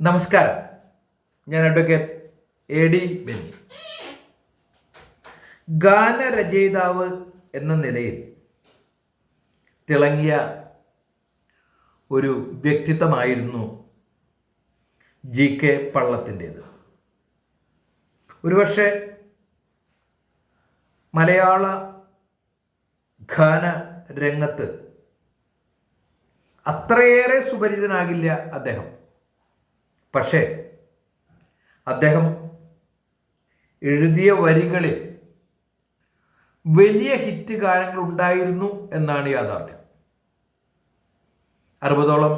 നമസ്കാരം. ഞാൻ advocate A D Benny. ഗാനരചയിതാവ് എന്ന നിലയിൽ തിളങ്ങിയ ഒരു വ്യക്തിത്വമായിരുന്നു ജി കെ പള്ളത്തിന്റേത്. ഒരുപക്ഷെ മലയാള ഗാന രംഗത്ത് അത്രയേറെ സുപരിചിതനാകില്ല അദ്ദേഹം. പക്ഷേ അദ്ദേഹം എഴുതിയ വരികളിൽ വലിയ ഹിറ്റ് ഗാനങ്ങൾ ഉണ്ടായിരുന്നു എന്നാണ് യാഥാർത്ഥ്യം. അറുപതോളം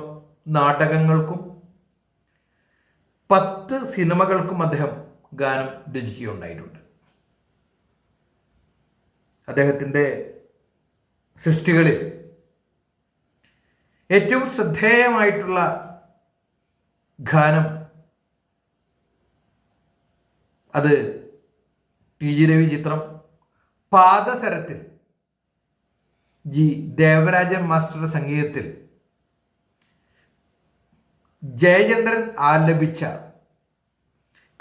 നാടകങ്ങൾക്കും പത്ത് സിനിമകൾക്കും അദ്ദേഹം ഗാനം രചിക്കുകയുണ്ടായിട്ടുണ്ട്. അദ്ദേഹത്തിന്റെ സൃഷ്ടികളിൽ ഏറ്റവും ശ്രദ്ധേയമായിട്ടുള്ള ഗാനം. അത് ടി ജി രവി ചിത്രം. പാദസരത്തിൽ ജി ദേവരാജൻ മാസ്റ്ററുടെ സംഗീതത്തിൽ ജയചന്ദ്രൻ ആലപിച്ച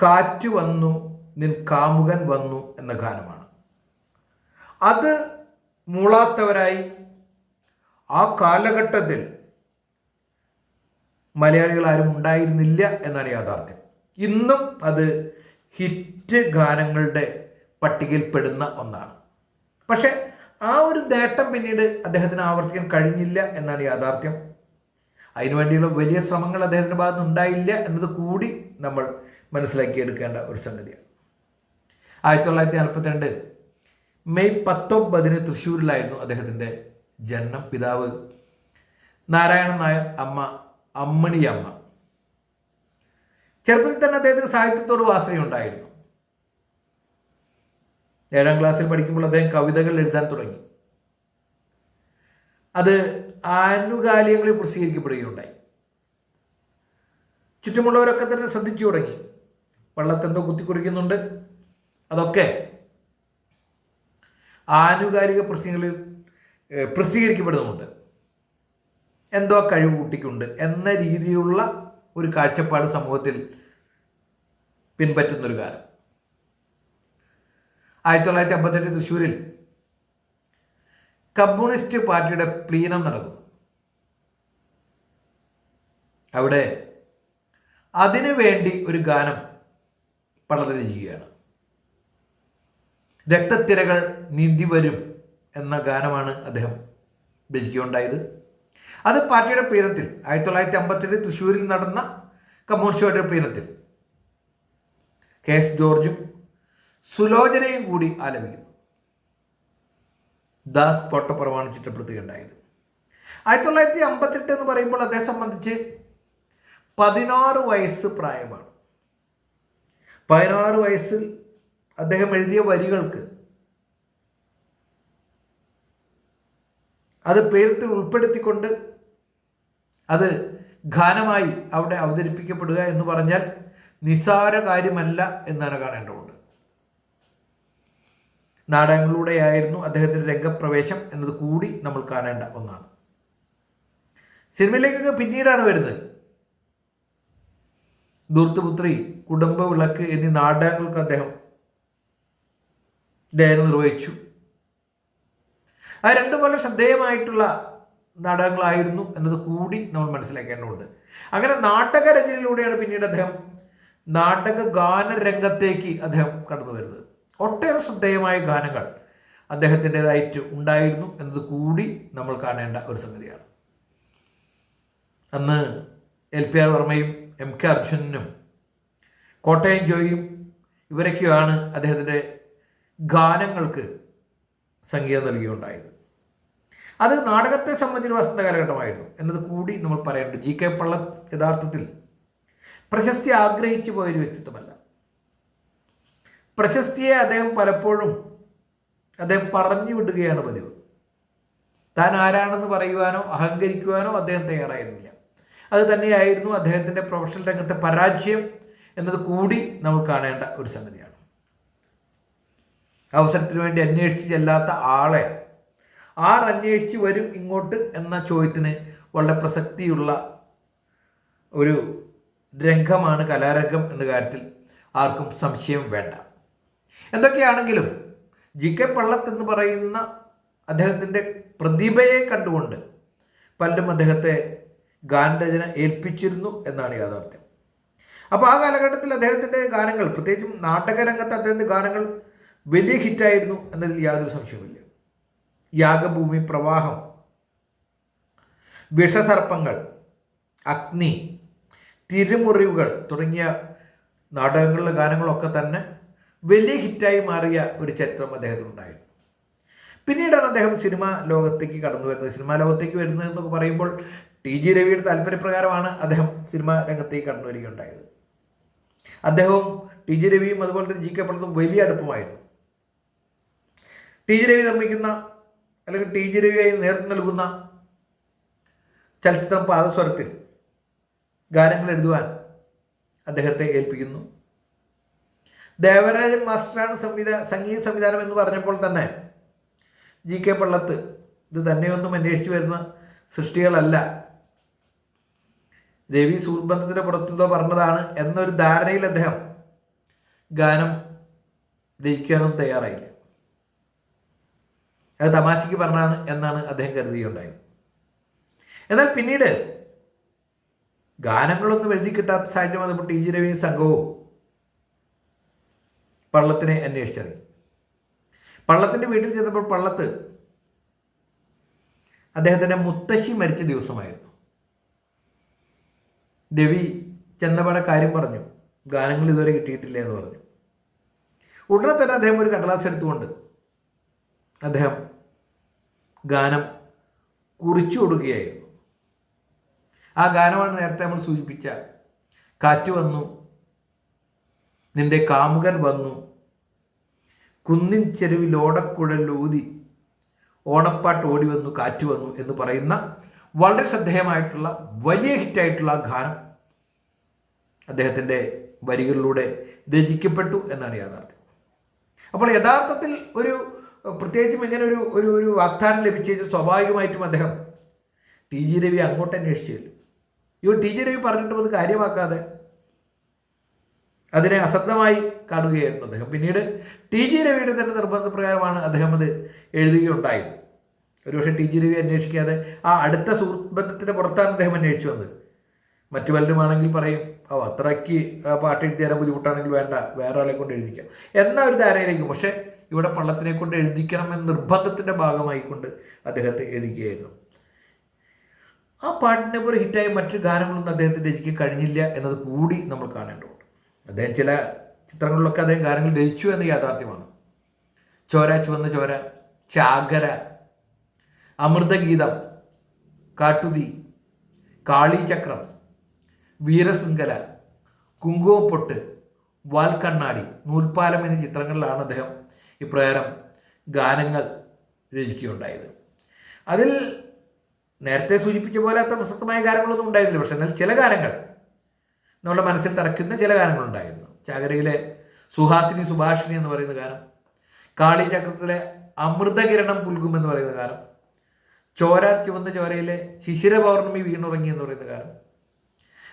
കാറ്റ് വന്നു നിൻ കാമുകൻ വന്നു എന്ന ഗാനമാണ്. അത് മൂളാത്തവരായി. ആ കാലഘട്ടത്തിൽ മലയാളികൾ ആരും ഉണ്ടായിരുന്നില്ല എന്നാണ് യാഥാർത്ഥ്യം. ഇന്നും അത് ഹിറ്റ് ഗാനങ്ങളുടെ പട്ടികയിൽ പെടുന്ന ഒന്നാണ്. പക്ഷെ ആ ഒരു നേട്ടം പിന്നീട് അദ്ദേഹത്തിന് ആവർത്തിക്കാൻ കഴിഞ്ഞില്ല എന്നാണ് യാഥാർത്ഥ്യം. അതിനുവേണ്ടിയുള്ള വലിയ ശ്രമങ്ങൾ അദ്ദേഹത്തിന്റെ ഭാഗത്ത് ഉണ്ടായില്ല എന്നത് കൂടി നമ്മൾ മനസ്സിലാക്കിയെടുക്കേണ്ട ഒരു സംഗതിയാണ്. ആയിരത്തി തൊള്ളായിരത്തി നാൽപ്പത്തിരണ്ട് മെയ് പത്തൊമ്പതിന് തൃശ്ശൂരിലായിരുന്നു അദ്ദേഹത്തിന്റെ ജനനം. പിതാവ് നാരായണൻ നായർ അമ്മ അമ്മണിയമ്മ. ചെറുപ്പത്തിൽ തന്നെ അദ്ദേഹത്തിന് സാഹിത്യത്തോട് വാസനയുണ്ടായിരുന്നു. ഏഴാം ക്ലാസ്സിൽ പഠിക്കുമ്പോൾ അദ്ദേഹം കവിതകൾ എഴുതാൻ തുടങ്ങി. അത് ആനുകാലികങ്ങളിൽ പ്രസിദ്ധീകരിക്കപ്പെടുകയുണ്ടായി. ചുറ്റുമുള്ളവരൊക്കെ തന്നെ ശ്രദ്ധിച്ചു തുടങ്ങി. വെള്ളത്തെന്തോ കുത്തിക്കുറിക്കുന്നുണ്ട്. അതൊക്കെ ആനുകാലിക പ്രസിദ്ധീകളിൽ ഏഹ്, പ്രസിദ്ധീകരിക്കപ്പെടുന്നുമുണ്ട് എന്തോ കഴിവ് കുട്ടിക്കുണ്ട് എന്ന രീതിയിലുള്ള ഒരു കാഴ്ചപ്പാട് സമൂഹത്തിൽ പിൻപറ്റുന്നൊരു കാലം. ആയിരത്തി തൊള്ളായിരത്തി അമ്പത്തെട്ട് തൃശ്ശൂരിൽ കമ്മ്യൂണിസ്റ്റ് പാർട്ടിയുടെ പ്ലീനം നടക്കുന്നു. അവിടെ അതിനു വേണ്ടി ഒരു ഗാനം പഠനം ചെയ്യുകയാണ്. രക്തത്തിരകൾ നീന്തി വരും എന്ന ഗാനമാണ് അദ്ദേഹം രചിക്കുകയുണ്ടായത്. അത് പാർട്ടിയുടെ പീരത്തിൽ ആയിരത്തി തൊള്ളായിരത്തി അമ്പത്തിരണ്ട് തൃശ്ശൂരിൽ നടന്ന കമ്മ്യൂണിസ്റ്റുകാരുടെ പീരത്തിൽ കെ എസ് ജോർജും സുലോചനയും കൂടി ആലപിക്കുന്നു. ദാസ് പൊട്ട പൊട്ടപ്പുറമാണ് ചിട്ടപ്പെടുത്തുകയുണ്ടായത് ആയിരത്തി തൊള്ളായിരത്തി അമ്പത്തെട്ട് എന്ന് പറയുമ്പോൾ അദ്ദേഹം സംബന്ധിച്ച് പതിനാറ് വയസ്സ് പ്രായമാണ്. പതിനാറ് വയസ്സിൽ അദ്ദേഹം എഴുതിയ വരികൾക്ക് അത് പേരത്തിൽ ഉൾപ്പെടുത്തിക്കൊണ്ട് അത് ഘാനമായി അവിടെ അവതരിപ്പിക്കപ്പെടുക എന്ന് പറഞ്ഞാൽ നിസാര കാര്യമല്ല എന്നാണ് കാണേണ്ടതുണ്ട്. നാടകങ്ങളിലൂടെയായിരുന്നു അദ്ദേഹത്തിന്റെ രംഗപ്രവേശം എന്നത് കൂടി നമ്മൾ കാണേണ്ട ഒന്നാണ്. സിനിമയിലേക്കൊക്കെ പിന്നീടാണ് വരുന്നത്. ദൂർത്തുപുത്രി കുടുംബ വിളക്ക് എന്നീ നാടകങ്ങൾക്ക് അദ്ദേഹം ദയനം നിർവഹിച്ചു. ആ രണ്ടും വളരെ ശ്രദ്ധേയമായിട്ടുള്ള നാടകങ്ങളായിരുന്നു എന്നത് കൂടി നമ്മൾ മനസ്സിലാക്കേണ്ടതുണ്ട്. അങ്ങനെ നാടക രചനയിലൂടെയാണ് പിന്നീട് അദ്ദേഹം നാടക ഗാന ഗാനരംഗത്തേക്ക് അദ്ദേഹം കടന്നു വരുന്നത്. ഒട്ടേറെ ശ്രദ്ധേയമായ ഗാനങ്ങൾ അദ്ദേഹത്തിന്റെതായിട്ട് ഉണ്ടായിരുന്നു എന്നത് കൂടി നമ്മൾ കാണേണ്ട ഒരു സംഗതിയാണ്. അന്ന് എൽ പി ആർ വർമ്മയും എം കെ അർജുനനും കോട്ടയം ജോയിയും ഇവരൊക്കെയാണ് അദ്ദേഹത്തിന്റെ ഗാനങ്ങൾക്ക് സംഗീതം നൽകിയുണ്ടായത്. അത് നാടകത്തെ സംബന്ധിച്ച് വസന്ത കാലഘട്ടമായിരുന്നു. എന്നത് കൂടി നമ്മൾ പറയേണ്ടത് ജി കെ പള്ളത്ത് യഥാർത്ഥത്തിൽ പ്രശസ്തി ആഗ്രഹിച്ചു പോയൊരു വ്യക്തിത്വമല്ല. പ്രശസ്തിയെ അദ്ദേഹം പലപ്പോഴും അദ്ദേഹം പറഞ്ഞു വിടുകയാണ് പതിവ്. താൻ ആരാണെന്ന് പറയുവാനോ അഹങ്കരിക്കുവാനോ അദ്ദേഹം തയ്യാറായിരുന്നില്ല. അത് തന്നെയായിരുന്നു അദ്ദേഹത്തിന്റെ പ്രൊഫഷണൽ രംഗത്തെ പരാജയം എന്നത് കൂടി നമ്മൾ കാണേണ്ട ഒരു സംഗതിയാണ്. അവസരത്തിന് വേണ്ടി അന്വേഷിച്ച് ചെല്ലാത്ത ആളെ ആർ അന്വേഷിച്ച് വരും ഇങ്ങോട്ട് എന്ന ചോദ്യത്തിന് വളരെ പ്രസക്തിയുള്ള ഒരു രംഗമാണ് കലാരംഗം എന്ന കാര്യത്തിൽ ആർക്കും സംശയം വേണ്ട. എന്തൊക്കെയാണെങ്കിലും ജി കെ പള്ളത്ത് എന്ന് പറയുന്ന അദ്ദേഹത്തിന്റെ പ്രതിഭയെ കണ്ടുകൊണ്ട് പലരും അദ്ദേഹത്തെ ഗാനരചന ഏൽപ്പിച്ചിരുന്നു എന്നാണ് യാഥാർത്ഥ്യം. അപ്പോൾ ആ കാലഘട്ടത്തിൽ അദ്ദേഹത്തിന്റെ ഗാനങ്ങൾ പ്രത്യേകിച്ചും നാടകരംഗത്ത് അദ്ദേഹത്തിന്റെ ഗാനങ്ങൾ വലിയ ഹിറ്റായിരുന്നു എന്നതിൽ യാതൊരു സംശയവുമില്ല. യാഗഭൂമി പ്രവാഹം വിഷസർപ്പങ്ങൾ അഗ്നി തിരുമുറിവുകൾ തുടങ്ങിയ നാടകങ്ങളിലെ ഗാനങ്ങളൊക്കെ തന്നെ വലിയ ഹിറ്റായി മാറിയ ഒരു ചരിത്രം അദ്ദേഹത്തിനുണ്ടായിരുന്നു പിന്നീടാണ് അദ്ദേഹം സിനിമാ ലോകത്തേക്ക് കടന്നു വരുന്നത്. സിനിമാ ലോകത്തേക്ക് വരുന്നത് എന്നൊക്കെ പറയുമ്പോൾ ടി ജി രവിയുടെ താല്പര്യപ്രകാരമാണ് അദ്ദേഹം സിനിമാ രംഗത്തേക്ക് കടന്നു വരികയുണ്ടായത്. അദ്ദേഹവും ടി ജി രവിയും അതുപോലെ തന്നെ ജി കെ പ്രണതും വലിയ അടുപ്പമായിരുന്നു. ടി ജി രവി നിർമ്മിക്കുന്ന അല്ലെങ്കിൽ ടി ജി രവിയായി നേരിട്ട് നൽകുന്ന ചലച്ചിത്രം പാദസ്വരത്തിൽ ഗാനങ്ങൾ എഴുതുവാൻ അദ്ദേഹത്തെ ഏൽപ്പിക്കുന്നു. ദേവരാജൻ മാസ്റ്ററാണ് സംവിധാ സംഗീത സംവിധാനം എന്ന് പറഞ്ഞപ്പോൾ തന്നെ ജി കെ പള്ളത്ത് ഇത് തന്നെയൊന്നും അന്വേഷിച്ചു വരുന്ന സൃഷ്ടികളല്ല. രവി സൂർബന്ധത്തിന്റെ പുറത്തുനിന്നോ പറഞ്ഞതാണ് എന്നൊരു ധാരണയിൽ അദ്ദേഹം ഗാനം രചിക്കാനും തയ്യാറായില്ല. അത് തമാശയ്ക്ക് പറഞ്ഞാണ് എന്നാണ് അദ്ദേഹം കരുതുകയുണ്ടായത് എന്നാൽ പിന്നീട് ഗാനങ്ങളൊന്നും എഴുതി കിട്ടാത്ത സാഹചര്യം വന്നപ്പോൾ ടി ജി രവി സംഘവും പള്ളത്തിനെ അന്വേഷിച്ചറിയും പള്ളത്തിന്റെ വീട്ടിൽ ചെന്നപ്പോൾ പള്ളത്ത് അദ്ദേഹത്തിന്റെ മുത്തശ്ശി മരിച്ച ദിവസമായിരുന്നു. രവി ചെന്നപാടെ കാര്യം പറഞ്ഞു ഗാനങ്ങൾ ഇതുവരെ കിട്ടിയിട്ടില്ല എന്ന് പറഞ്ഞു. ഉടനെ തന്നെ അദ്ദേഹം ഒരു കടലാസ് എടുത്തുകൊണ്ട് അദ്ദേഹം ഗാനം കുറിച്ചു കൊടുക്കുകയായിരുന്നു. ആ ഗാനമാണ് നേരത്തെ നമ്മൾ സൂചിപ്പിച്ച കാറ്റ് വന്നു നിന്റെ കാമുകൻ വന്നു കുന്നിൻ ചെരുവിൽ ഓടക്കുഴൽ ഊതി ഓണപ്പാട്ട് ഓടി വന്നു കാറ്റ് വന്നു എന്ന് പറയുന്ന വളരെ ശ്രദ്ധേയമായിട്ടുള്ള വലിയ ഹിറ്റായിട്ടുള്ള ഗാനം അദ്ദേഹത്തിന്റെ വരികളിലൂടെ രചിക്കപ്പെട്ടു എന്നാണ് യാഥാർത്ഥ്യം. അപ്പോൾ യഥാർത്ഥത്തിൽ ഒരു പ്രത്യേകിച്ചും ഇങ്ങനെ ഒരു ഒരു ഒരു വാഗ്ദാനം ലഭിച്ചു സ്വാഭാവികമായിട്ടും അദ്ദേഹം ടി ജി രവി അങ്ങോട്ട് അന്വേഷിച്ചില്ല ഇവ ടി ജി രവി പറഞ്ഞിട്ട് അത് കാര്യമാക്കാതെ അതിനെ അശ്രദ്ധമായി കാണുകയായിരുന്നു അദ്ദേഹം. പിന്നീട് ടി ജി രവിയുടെ തന്നെ നിർബന്ധപ്രകാരമാണ് അദ്ദേഹം അത് എഴുതുകയുണ്ടായത്. ഒരുപക്ഷെ ടി ജി രവി അന്വേഷിക്കാതെ ആ അടുത്ത സുഹൃത്ത് ബന്ധത്തിന്റെ പുറത്താണ് അദ്ദേഹം അന്വേഷിച്ചു വന്നത്. മറ്റു പലരുമാണെങ്കിൽ പറയും ഓ അത്രയ്ക്ക് പാട്ട് എഴുതി തരാൻ ബുദ്ധിമുട്ടാണെങ്കിൽ വേണ്ട വേറെ ആളെ കൊണ്ട് എഴുതിക്കാം. എന്ന ഒരു ധാരയിലേക്കും പക്ഷേ ഇവിടെ പള്ളത്തിനെ കൊണ്ട് എഴുതിക്കണം എന്ന നിർബന്ധത്തിന്റെ ഭാഗമായിക്കൊണ്ട് അദ്ദേഹത്തെ എഴുതുകയായിരുന്നു. ആ പാട്ടിനെ പോലെ ഹിറ്റായ മറ്റു ഗാനങ്ങളൊന്നും അദ്ദേഹത്തിന് രചിക്കാൻ കഴിഞ്ഞില്ല എന്നത് കൂടി നമ്മൾ കാണേണ്ടതുണ്ട്. അദ്ദേഹം ചില ചിത്രങ്ങളിലൊക്കെ അദ്ദേഹം ഗാനങ്ങൾ രചിച്ചു എന്ന യാഥാർത്ഥ്യമാണ്. ചോര ചുവന്ന ചോര ചാകര അമൃതഗീതം കാട്ടുതി കാളിചക്രം വീരശൃംഖല കുങ്കുവപ്പൊട്ട് വാൽക്കണ്ണാടി നൂൽപ്പാലം എന്നീ ചിത്രങ്ങളിലാണ് അദ്ദേഹം ഇപ്രകാരം ഗാനങ്ങൾ രചിക്കുകയുണ്ടായത്. അതിൽ നേരത്തെ സൂചിപ്പിച്ച പോലെ അത്ര പ്രസക്തമായ ഗാനങ്ങളൊന്നും ഉണ്ടായിരുന്നില്ല. പക്ഷെ എന്നാൽ ചില ഗാനങ്ങൾ നമ്മുടെ മനസ്സിൽ തറയ്ക്കുന്ന ചില ഗാനങ്ങളുണ്ടായിരുന്നു. ചാകരയിലെ സുഹാസിനി സുഭാഷിണി എന്ന് പറയുന്ന ഗാനം കാളി ചക്രത്തിലെ അമൃതകിരണം പുൽകും എന്ന് പറയുന്ന ഗാനം ചോര ചുവന്ന ചോരയിലെ ശിശിര പൗർണമി വീണുറങ്ങി എന്ന് പറയുന്ന ഗാനം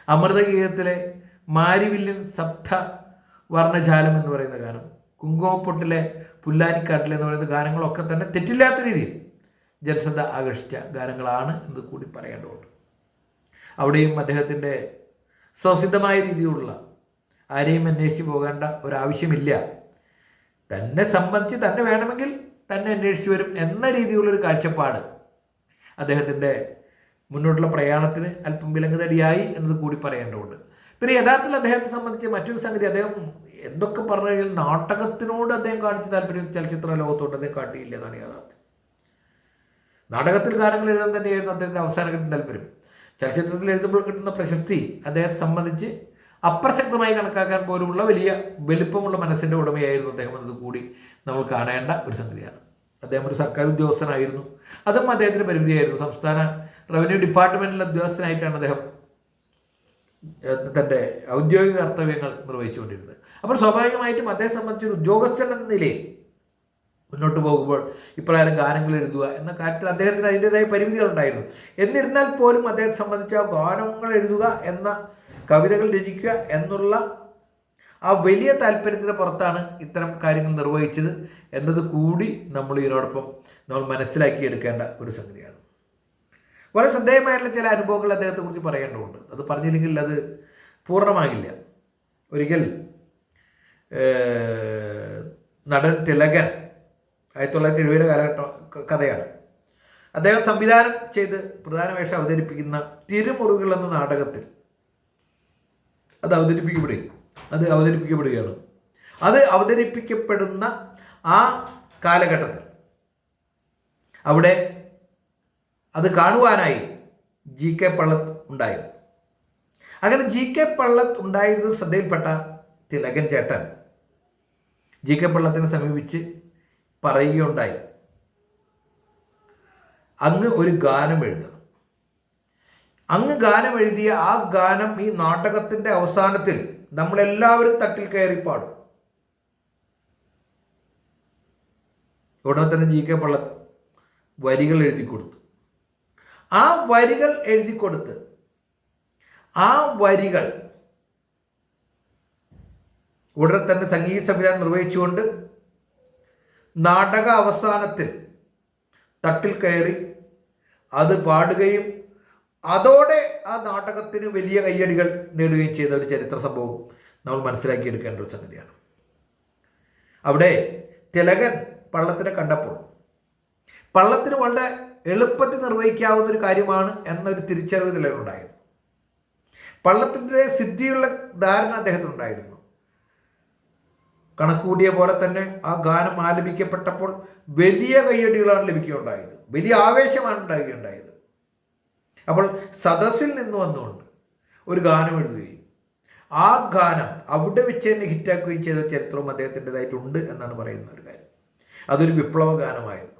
അമൃതഗീതത്തിലെ മാരിവില്യൻ സപ്ത വർണജാലം എന്ന് പറയുന്ന ഗാനം കുങ്കുമപ്പൊട്ടിലെ പുല്ലാനിക്കാട്ടിൽ എന്ന് പറയുന്ന ഗാനങ്ങളൊക്കെ തന്നെ തെറ്റില്ലാത്ത രീതിയിൽ ജനശ്രദ്ധ ആകർഷിച്ച ഗാനങ്ങളാണ് എന്ന് കൂടി പറയേണ്ടതുണ്ട്. അവിടെയും അദ്ദേഹത്തിന്റെ സ്വസിദ്ധമായ രീതിയിലുള്ള ആരെയും അന്വേഷിച്ച് പോകേണ്ട ഒരാവശ്യമില്ല. തന്നെ സംബന്ധിച്ച് തന്നെ വേണമെങ്കിൽ തന്നെ അന്വേഷിച്ച് വരും എന്ന രീതിയിലുള്ളൊരു കാഴ്ചപ്പാട് അദ്ദേഹത്തിന്റെ മുന്നോട്ടുള്ള പ്രയാണത്തിന് അല്പം വിലങ്ങുതടിയായി എന്നത് കൂടി പറയേണ്ടതുണ്ട്. പിന്നെ യഥാർത്ഥത്തിൽ അദ്ദേഹത്തെ സംബന്ധിച്ച് മറ്റൊരു സംഗതി അദ്ദേഹം എന്തൊക്കെ പറഞ്ഞു കഴിഞ്ഞാൽ നാടകത്തിനോട് അദ്ദേഹം കാണിച്ച താല്പര്യം ചലച്ചിത്ര ലോകത്തോട് അദ്ദേഹം കാട്ടിയില്ല എന്നാണ് യാഥാർത്ഥ്യം. നാടകത്തിൽ ഗാനങ്ങൾ എഴുതാൻ തന്നെയായിരുന്നു അദ്ദേഹത്തിന്റെ കിട്ടുന്ന താല്പര്യം. ചലച്ചിത്രത്തിൽ എഴുതുമ്പോൾ കിട്ടുന്ന പ്രശസ്തി അദ്ദേഹത്തെ സംബന്ധിച്ച് അപ്രസക്തമായി കണക്കാക്കാൻ പോലുമുള്ള വലിയ വലിപ്പമുള്ള മനസ്സിന്റെ ഉടമയായിരുന്നു അദ്ദേഹം എന്നത് കൂടി നമ്മൾ കാണേണ്ട ഒരു സംഗതിയാണ്. അദ്ദേഹം ഒരു സർക്കാർ ഉദ്യോഗസ്ഥനായിരുന്നു. അതും അദ്ദേഹത്തിന്റെ പരിമിതിയായിരുന്നു. സംസ്ഥാന റവന്യൂ ഡിപ്പാർട്ട്മെന്റിലെ ഉദ്യോഗസ്ഥനായിട്ടാണ് അദ്ദേഹം തന്റെ ഔദ്യോഗിക കർത്തവ്യങ്ങൾ നിർവഹിച്ചുകൊണ്ടിരുന്നത്. അപ്പോൾ സ്വാഭാവികമായിട്ടും അദ്ദേഹം സംബന്ധിച്ച് ഒരു ഉദ്യോഗസ്ഥൻ എന്ന നിലയിൽ മുന്നോട്ട് പോകുമ്പോൾ ഇപ്രകാരം ഗാനങ്ങൾ എഴുതുക എന്ന കാര്യത്തിൽ അദ്ദേഹത്തിന് അതിന്റെതായ പരിമിതികളുണ്ടായിരുന്നു എന്നിരുന്നാൽ പോലും അദ്ദേഹത്തെ സംബന്ധിച്ച് ആ ഗാനങ്ങൾ എഴുതുക എന്ന കവിതകൾ രചിക്കുക എന്നുള്ള ആ വലിയ താല്പര്യത്തിന് പുറത്താണ് ഇത്തരം കാര്യങ്ങൾ നിർവഹിച്ചത് എന്നത് കൂടി നമ്മൾ ഇതിനോടൊപ്പം നമ്മൾ മനസ്സിലാക്കിയെടുക്കേണ്ട ഒരു സംഗതിയാണ്. വളരെ ശ്രദ്ധേയമായിട്ടുള്ള ചില അനുഭവങ്ങൾ അദ്ദേഹത്തെ കുറിച്ച് പറയേണ്ടതുണ്ട്. അത് പറഞ്ഞില്ലെങ്കിൽ അത് പൂർണമാകില്ല. ഒരിക്കൽ നടൻ തിലകൻ ആയിരത്തി തൊള്ളായിരത്തി എഴുപതിലെ കാലഘട്ടം കഥയാണ്. അദ്ദേഹം സംവിധാനം ചെയ്ത് പ്രധാന വേഷം അവതരിപ്പിക്കുന്ന തിരുമുറുകൾ എന്ന നാടകത്തിൽ അത് അവതരിപ്പിക്കപ്പെടുകയും അത് അവതരിപ്പിക്കപ്പെടുകയാണ്. അത് അവതരിപ്പിക്കപ്പെടുന്ന ആ കാലഘട്ടത്തിൽ അവിടെ അത് കാണുവാനായി ജി കെ പള്ളത്ത് ഉണ്ടായിരുന്നു അങ്ങനെ ജി കെ പള്ളത്ത് ഉണ്ടായിരുന്നത് ശ്രദ്ധയിൽപ്പെട്ട തിലകൻ ചേട്ടൻ ജി കെ പള്ളത്തിനെ സമീപിച്ച് പറയുകയുണ്ടായി. അങ്ങ് ഒരു ഗാനം എഴുതണം. അങ്ങ് ഗാനം എഴുതിയ ആ ഗാനം ഈ നാടകത്തിന്റെ അവസാനത്തിൽ നമ്മളെല്ലാവരും തട്ടിൽ കയറി പാടും. ഉടനെ തന്നെ ജി കെ പള്ള വരികൾ എഴുതി കൊടുത്തു ആ വരികൾ എഴുതി കൊടുത്ത് ആ വരികൾ ഉടനെ തന്നെ സംഗീത സംവിധാനം നിർവഹിച്ചുകൊണ്ട് നാടക അവസാനത്തിൽ തട്ടിൽ കയറി അത് പാടുകയും അതോടെ ആ നാടകത്തിന് വലിയ കയ്യടികൾ നേടുകയും ചെയ്ത ഒരു ചരിത്ര സംഭവം നമ്മൾ മനസ്സിലാക്കിയെടുക്കേണ്ട ഒരു സംഗതിയാണ്. അവിടെ തിലകൻ പള്ളത്തിനെ കണ്ടപ്പോൾ പള്ളത്തിന് വളരെ എളുപ്പത്തിൽ നിർവഹിക്കാവുന്ന ഒരു കാര്യമാണ് എന്നൊരു തിരിച്ചറിവ് നിലവിലുണ്ടായിരുന്നു പള്ളത്തിന്റെ സിദ്ധിയുള്ള ധാരണ അദ്ദേഹത്തിനുണ്ടായിരുന്നു കണക്കുകൂടിയ പോലെ തന്നെ ആ ഗാനം ആലപിക്കപ്പെട്ടപ്പോൾ വലിയ കയ്യടികളാണ് ലഭിക്കുകയുണ്ടായത്. വലിയ ആവേശമാണ് ഉണ്ടാകുകയുണ്ടായത്. അപ്പോൾ സദസ്സിൽ നിന്ന് വന്നുകൊണ്ട് ഒരു ഗാനം എഴുതുകയും ആ ഗാനം അവിടെ വെച്ച് തന്നെ ഹിറ്റാക്കുകയും ചെയ്ത ചരിത്രവും അദ്ദേഹത്തിന്റെതായിട്ടുണ്ട് എന്നാണ് പറയുന്ന ഒരു കാര്യം. അതൊരു വിപ്ലവ ഗാനമായിരുന്നു.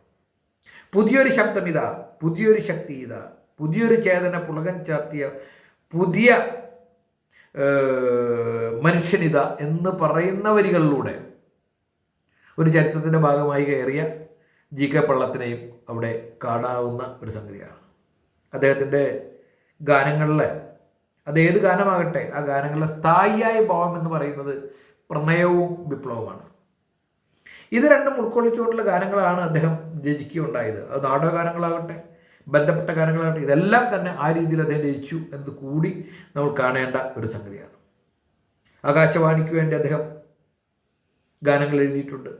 പുതിയൊരു ശബ്ദം ഇതാ പുതിയൊരു ശക്തി ഇതാ പുതിയൊരു ചേതന പുളകൻ ചാർത്തിയ പുതിയ മനുഷ്യനിത എന്ന് പറയുന്ന വരികളിലൂടെ ഒരു ചരിത്രത്തിന്റെ ഭാഗമായി കയറിയ ജി കെ പള്ളത്തിനെയും അവിടെ കാണാവുന്ന ഒരു സംഗതിയാണ്. അദ്ദേഹത്തിന്റെ ഗാനങ്ങളിലെ അത് ഏത് ഗാനമാകട്ടെ ആ ഗാനങ്ങളിലെ സ്ഥായിയായ ഭാവം എന്ന് പറയുന്നത് പ്രണയവും വിപ്ലവമാണ് ഇത് രണ്ടും ഉൾക്കൊള്ളിച്ചുകൊണ്ടുള്ള ഗാനങ്ങളാണ് അദ്ദേഹം രചിക്കുകയുണ്ടായത്. അത് നാടകകാരങ്ങളാകട്ടെ ബന്ധപ്പെട്ട കാര്യങ്ങളാകട്ടെ ഇതെല്ലാം തന്നെ ആ രീതിയിൽ അദ്ദേഹം രചിച്ചു എന്ന് കൂടി നമ്മൾ കാണേണ്ട ഒരു സംഗതിയാണ്. ആകാശവാണിക്ക് വേണ്ടി അദ്ദേഹം ഗാനങ്ങൾ എഴുതിയിട്ടുണ്ട്.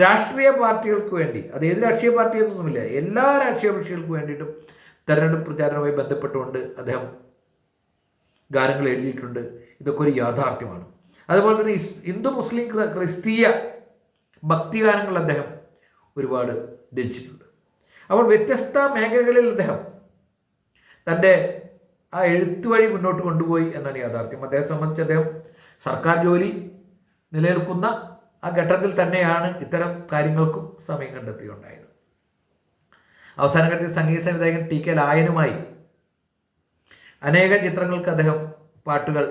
രാഷ്ട്രീയ പാർട്ടികൾക്ക് വേണ്ടി അത് ഏത് രാഷ്ട്രീയ പാർട്ടി എന്നൊന്നുമില്ല എല്ലാ രാഷ്ട്രീയ കക്ഷികൾക്ക് വേണ്ടിയിട്ടും തെരഞ്ഞെടുപ്പ് പ്രചാരണവുമായി ബന്ധപ്പെട്ടുകൊണ്ട് അദ്ദേഹം ഗാനങ്ങൾ എഴുതിയിട്ടുണ്ട്. ഇതൊക്കെ ഒരു യാഥാർത്ഥ്യമാണ്. അതുപോലെ തന്നെ ഹിന്ദു മുസ്ലിം ക്രിസ്തീയ ക്രിസ്തീയ ഭക്തിഗാനങ്ങൾ അദ്ദേഹം ഒരുപാട് രചിച്ചിട്ടുണ്ട് അപ്പോൾ വ്യത്യസ്ത മേഖലകളിൽ അദ്ദേഹം തന്റെ ആ എഴുത്തു വഴി മുന്നോട്ട് കൊണ്ടുപോയി എന്നാണ് യാഥാർത്ഥ്യം. അദ്ദേഹത്തെ സംബന്ധിച്ച് അദ്ദേഹം സർക്കാർ ജോലി നിലനിൽക്കുന്ന ആ ഘട്ടത്തിൽ തന്നെയാണ് ഇത്തരം കാര്യങ്ങൾക്കും സമയം കണ്ടെത്തിയുണ്ടായത്. അവസാന ഘട്ടത്തിൽ സംഗീത സംവിധായകൻ ടി കെ ലായനുമായി അനേക ചിത്രങ്ങൾക്ക് അദ്ദേഹം പാട്ടുകൾ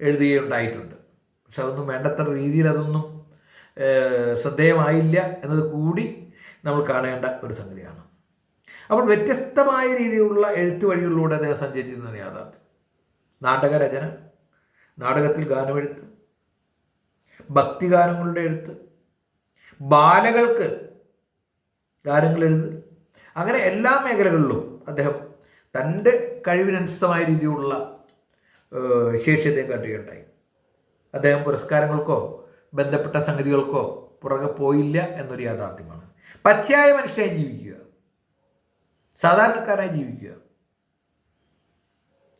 എഴുതുകയുണ്ടായിട്ടുണ്ട്. പക്ഷെ അതൊന്നും വേണ്ടത്ര രീതിയിൽ അതൊന്നും ശ്രദ്ധേയമായില്ല എന്നത് കൂടി നമ്മൾ കാണേണ്ട ഒരു സംഗതിയാണ്. അപ്പോൾ വ്യത്യസ്തമായ രീതിയിലുള്ള എഴുത്ത് വഴികളിലൂടെ അദ്ദേഹം സഞ്ചരിച്ചിരുന്നതാണ് യാഥാർത്ഥ്യം. നാടകരചന നാടകത്തിൽ ഗാനമെഴുത്ത് ഭക്തിഗാനങ്ങളുടെ എഴുത്ത് ബാലകൾക്ക് ഗാനങ്ങൾ എഴുത് അങ്ങനെ എല്ലാ മേഖലകളിലും അദ്ദേഹം തന്റെ കഴിവിനനുസൃതമായ രീതിയിലുള്ള ശേഷി അദ്ദേഹം കാട്ടുകയുണ്ടായി. അദ്ദേഹം പുരസ്കാരങ്ങൾക്കോ ബന്ധപ്പെട്ട സംഗതികൾക്കോ പുറകെ പോയില്ല എന്നൊരു യാഥാർത്ഥ്യമാണ്. പച്ചയായ മനുഷ്യനായി ജീവിക്കുക. സാധാരണക്കാരായി ജീവിക്കുക.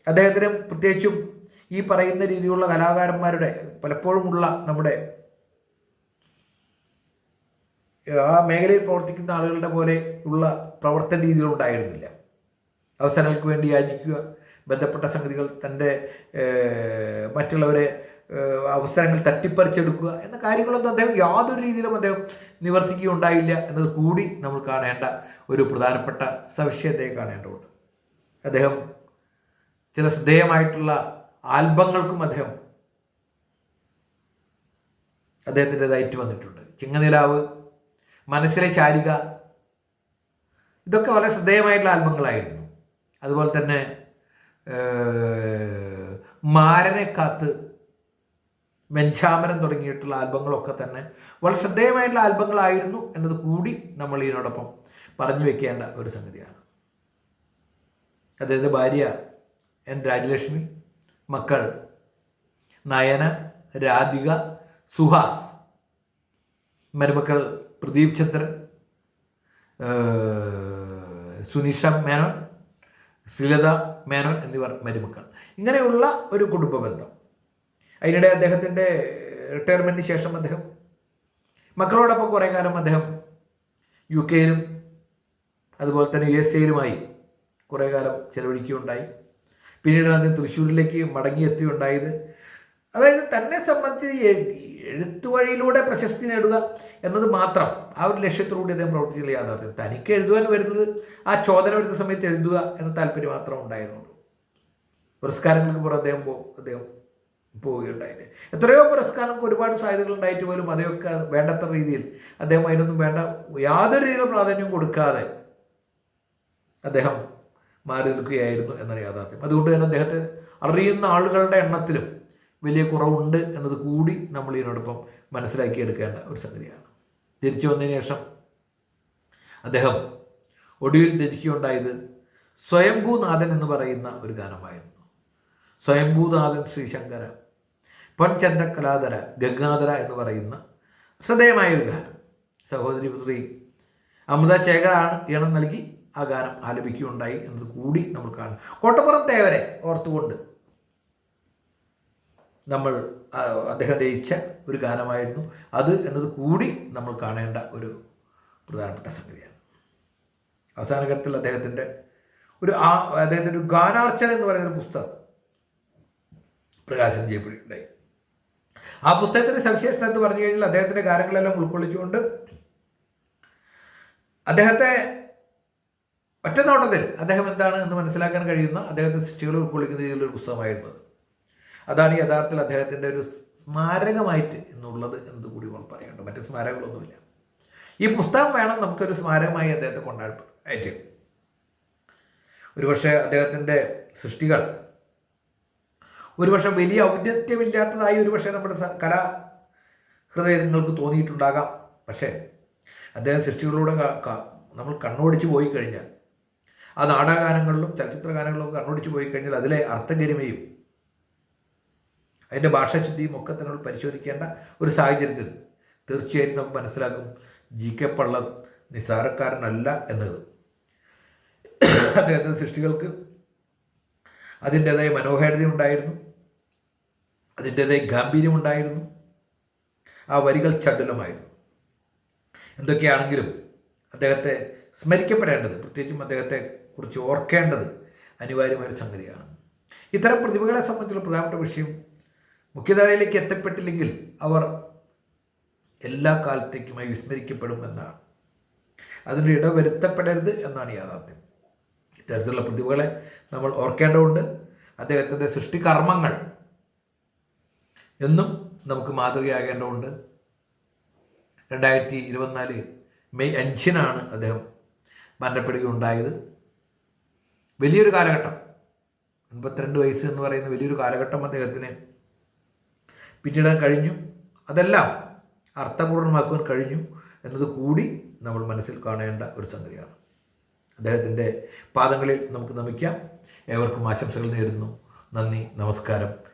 അദ്ദേഹത്തിന് പ്രത്യേകിച്ചും ഈ പറയുന്ന രീതിയിലുള്ള കലാകാരന്മാരുടെ പലപ്പോഴുമുള്ള നമ്മുടെ ആ മേഖലയിൽ പ്രവർത്തിക്കുന്ന ആളുകളുടെ പോലെ ഉള്ള പ്രവർത്തന രീതികൾ ഉണ്ടായിരുന്നില്ല. അവസരങ്ങൾക്ക് വേണ്ടി യാചിക്കുക ബന്ധപ്പെട്ട സംഗതികൾ തന്റെ മറ്റുള്ളവരെ അവസരങ്ങൾ തട്ടിപ്പറിച്ചെടുക്കുക എന്ന കാര്യങ്ങളൊന്നും അദ്ദേഹം യാതൊരു രീതിയിലും അദ്ദേഹം നിവർത്തിക്കുകയുണ്ടായില്ല എന്നത് കൂടി നമ്മൾ കാണേണ്ട ഒരു പ്രധാനപ്പെട്ട സവിശേഷതയെ കാണേണ്ടതുണ്ട്. അദ്ദേഹം ചില ശ്രദ്ധേയമായിട്ടുള്ള ആൽബങ്ങൾക്കും അദ്ദേഹം അദ്ദേഹത്തിന്റെതായിട്ട് വന്നിട്ടുണ്ട് ചിങ്ങനിലാവ് മനസ്സിലെ ചാരിക ഇതൊക്കെ വളരെ ശ്രദ്ധേയമായിട്ടുള്ള ആൽബങ്ങളായിരുന്നു. അതുപോലെ തന്നെ മാരനെ കാത്ത് വെഞ്ചാമരം തുടങ്ങിയിട്ടുള്ള ആൽബങ്ങളൊക്കെ തന്നെ വളരെ ശ്രദ്ധേയമായിട്ടുള്ള ആൽബങ്ങളായിരുന്നു എന്നത് കൂടി നമ്മൾ ഇതിനോടൊപ്പം പറഞ്ഞു വെക്കേണ്ട ഒരു സംഗതിയാണ്. അദ്ദേഹത്തിന്റെ ഭാര്യ എൻ രാജലക്ഷ്മി മക്കൾ നയന രാധിക സുഹാസ് മരുമക്കൾ പ്രദീപ് ചന്ദ്രൻ സുനിഷ മേനോൻ ശ്രീലത മേനോൻ എന്നിവർ മരുമക്കൾ. ഇങ്ങനെയുള്ള ഒരു കുടുംബ ബന്ധം അതിനിടെ അദ്ദേഹത്തിന്റെ റിട്ടയർമെന്റിന് ശേഷം അദ്ദേഹം മക്കളോടൊപ്പം കുറേ കാലം അദ്ദേഹം യു കെയിലും അതുപോലെ തന്നെ യു എസ് എയിലുമായി കുറേ കാലം ചെലവഴിക്കുകയുണ്ടായി. പിന്നീട് അദ്ദേഹം തൃശ്ശൂരിലേക്ക് മടങ്ങിയെത്തിയുണ്ടായത് അതായത് തന്നെ സംബന്ധിച്ച് എഴുത്തു വഴിയിലൂടെ പ്രശസ്തി നേടുക എന്നത് മാത്രം ആ ഒരു ലക്ഷ്യത്തിലൂടെ അദ്ദേഹം പ്രവർത്തിച്ചില്ല. യാഥാർത്ഥ്യം തനിക്ക് എഴുതുവാൻ വരുന്നത് ആ ചോദന വരുന്ന സമയത്ത് എഴുതുക എന്ന താല്പര്യം മാത്രം ഉണ്ടായിരുന്നുള്ളൂ. പുരസ്കാരങ്ങൾക്ക് പുറം അദ്ദേഹം പോകും അദ്ദേഹം പോവുകയുണ്ടായത് എത്രയോ പുരസ്കാരങ്ങൾക്ക് ഒരുപാട് സാധ്യതകൾ ഉണ്ടായിട്ട് പോലും അതൊക്കെ വേണ്ടത്ര രീതിയിൽ അദ്ദേഹം അതിനൊന്നും വേണ്ട യാതൊരു രീതിയിലും പ്രാധാന്യം കൊടുക്കാതെ അദ്ദേഹം മാറി നിൽക്കുകയായിരുന്നു എന്നാണ് യാഥാർത്ഥ്യം. അതുകൊണ്ട് തന്നെ അദ്ദേഹത്തെ അറിയുന്ന ആളുകളുടെ എണ്ണത്തിലും വലിയ കുറവുണ്ട് എന്നത് കൂടി നമ്മൾ ഇതിനോടൊപ്പം മനസ്സിലാക്കിയെടുക്കേണ്ട ഒരു സംഗതിയാണ്. തിരിച്ചു വന്നതിന് ശേഷം അദ്ദേഹം ഒടുവിൽ രചിക്കുകയുണ്ടായത് സ്വയംഭൂനാഥൻ എന്ന് പറയുന്ന ഒരു ഗാനമായിരുന്നു. സ്വയംഭൂനാഥൻ ശ്രീശങ്കര പൊൻചന്ദ്ര കലാധര ഗംഗാധര എന്ന് പറയുന്ന ശ്രദ്ധേയമായ ഒരു ഗാനം. സഹോദരി പുത്രി അമൃത ശേഖരാണ് ഈണം നൽകി ആ ഗാനം ആലപിക്കുകയുണ്ടായി എന്നത് കൂടി നമ്മൾ കാണും. കോട്ടപ്പുറം തേവരെ ഓർത്തുകൊണ്ട് നമ്മൾ അദ്ദേഹം രചിച്ച ഒരു ഗാനമായിരുന്നു അത് എന്നത് കൂടി നമ്മൾ കാണേണ്ട ഒരു പ്രധാനപ്പെട്ട സംഗതിയാണ്. അവസാന ഘട്ടത്തിൽ അദ്ദേഹത്തിന്റെ ഒരു ആ അദ്ദേഹത്തിന്റെ ഒരു ഗാനാർച്ചന എന്ന് പറയുന്ന പുസ്തകം പ്രകാശനം ചെയ്യപ്പെടുകയുണ്ടായി. ആ പുസ്തകത്തിന്റെ സവിശേഷത എന്ന് പറഞ്ഞു കഴിഞ്ഞാൽ അദ്ദേഹത്തിന്റെ കാര്യങ്ങളെല്ലാം ഉൾക്കൊള്ളിച്ചുകൊണ്ട് അദ്ദേഹത്തെ ഒറ്റ നോട്ടത്തിൽ അദ്ദേഹം എന്താണ് എന്ന് മനസ്സിലാക്കാൻ കഴിയുന്ന അദ്ദേഹത്തിന്റെ സൃഷ്ടികൾ ഉൾക്കൊള്ളിക്കുന്ന രീതിയിലുള്ള ഒരു പുസ്തകമായിരുന്നു അത്. അതാണ് യഥാർത്ഥത്തിൽ അദ്ദേഹത്തിന്റെ ഒരു സ്മാരകമായിട്ട് എന്നുള്ളത് എന്ന് കൂടി പറയേണ്ട മറ്റ് സ്മാരകങ്ങളൊന്നുമില്ല. ഈ പുസ്തകം വേണം നമുക്കൊരു സ്മാരകമായി അദ്ദേഹത്തെ കൊണ്ടായിട്ട് ഒരുപക്ഷെ അദ്ദേഹത്തിന്റെ സൃഷ്ടികൾ ഒരുപക്ഷെ വലിയ ഔന്നത്യമില്ലാത്തതായി ഒരുപക്ഷെ നമ്മുടെ കലാ ഹൃദയങ്ങൾക്ക് തോന്നിയിട്ടുണ്ടാകാം. പക്ഷേ അദ്ദേഹം സൃഷ്ടികളിലൂടെ നമ്മൾ കണ്ണോടിച്ച് പോയി കഴിഞ്ഞാൽ ആ നാടകാനങ്ങളിലും ചലച്ചിത്ര ഗാനങ്ങളിലും കണ്ണോടിച്ച് പോയി കഴിഞ്ഞാൽ അതിലെ അർത്ഥഗരിമയും അതിന്റെ ഭാഷാശുദ്ധിയും ഒക്കെ തന്നെ പരിശോധിക്കേണ്ട ഒരു സാഹചര്യത്തിൽ തീർച്ചയായും നമുക്ക് മനസ്സിലാക്കും ജി കെ പള്ള നിസ്സാരക്കാരനല്ല എന്നത്. അദ്ദേഹത്തിന്റെ സൃഷ്ടികൾക്ക് അതിന്റെതായ മനോഹാരിത ഉണ്ടായിരുന്നു. അതിന്റെതായ ഗാംഭീര്യം ഉണ്ടായിരുന്നു. ആ വരികൾ ചടുലമായിരുന്നു. എന്തൊക്കെയാണെങ്കിലും അദ്ദേഹത്തെ സ്മരിക്കപ്പെടേണ്ടത് പ്രത്യേകിച്ചും അദ്ദേഹത്തെ കുറിച്ച് ഓർക്കേണ്ടത് അനിവാര്യമായൊരു സംഗതിയാണ്. ഇത്തരം പ്രതിഭകളെ സംബന്ധിച്ചുള്ള പ്രധാനപ്പെട്ട വിഷയം മുഖ്യധാരയിലേക്ക് എത്തപ്പെട്ടില്ലെങ്കിൽ അവർ എല്ലാ കാലത്തേക്കുമായി വിസ്മരിക്കപ്പെടും എന്നാണ്. അതിന്റെ ഇടവരുത്തപ്പെടരുത് എന്നാണ് യാഥാർത്ഥ്യം. ഇത്തരത്തിലുള്ള പ്രതിഭകളെ നമ്മൾ ഓർക്കേണ്ടതുണ്ട്. അദ്ദേഹത്തിന്റെ സൃഷ്ടികർമ്മങ്ങൾ എന്നും നമുക്ക് മാതൃകയാകേണ്ടതുണ്ട്. രണ്ടായിരത്തി ഇരുപത്തിനാല് മെയ് അഞ്ചിനാണ് അദ്ദേഹം മരണപ്പെടുകയുണ്ടായത്. വലിയൊരു കാലഘട്ടം. എൺപത്തിരണ്ട് വയസ്സ് എന്ന് പറയുന്ന വലിയൊരു കാലഘട്ടം അദ്ദേഹത്തിന് പിന്നിടാൻ കഴിഞ്ഞു. അതെല്ലാം അർത്ഥപൂർണമാക്കുവാൻ കഴിഞ്ഞു എന്നത് കൂടി നമ്മൾ മനസ്സിൽ കാണേണ്ട ഒരു സംഗതിയാണ്. അദ്ദേഹത്തിന്റെ പാദങ്ങളിൽ നമുക്ക് നമിക്കാം. ഏവർക്കും ആശംസകൾ നേരുന്നു. നന്ദി നമസ്കാരം.